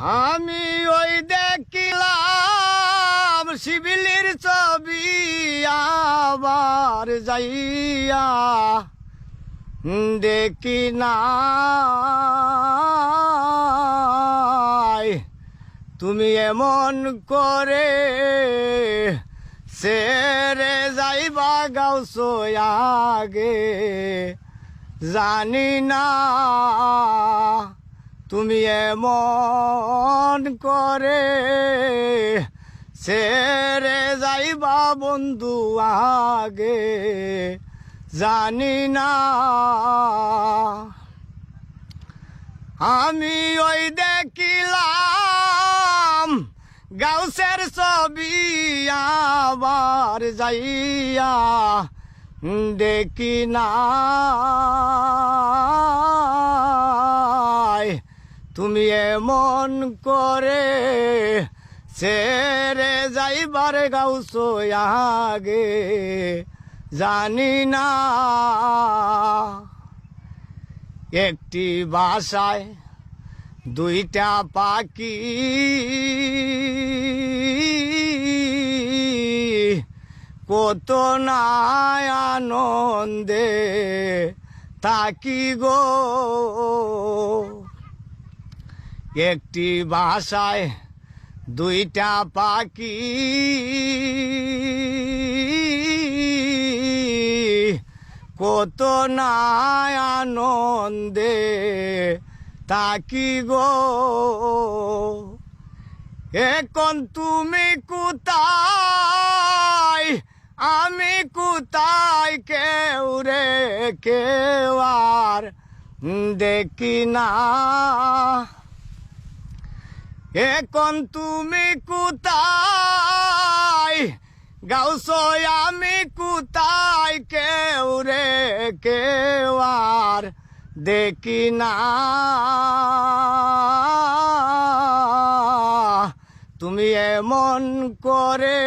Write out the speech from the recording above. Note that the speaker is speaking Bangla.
আমি ওই দেখিলাম শিবিলির ছবি আবার যাইয়া। দেখি না তুমি এমন করে সেরে যাইবা গাও আগে। জানি না তুমি এমন করে সেরে যাইবা বন্ধু আগে, জানি না। আমি ওই দেখিলাম গাউসের ছবি আবার যাইয়া দেখি না। তুমি এমন করে সেরে যাইবার গাউস আগে, জানি না। একটি বাসায় দুইটা পাখি, কত না আনন্দে থাকি গো। একটি বাসায় দুইটা পাখি। কত না আনন্দে তাকি গো। এখন তুমি কোথায়? আমি কোথায়? কেউ রে, কেউ আর দেখি না। এখন তুমি কোথায় গাউসয় আমি কোথায় কেউ রে কেউ আর দেখি না। তুমি এমন করে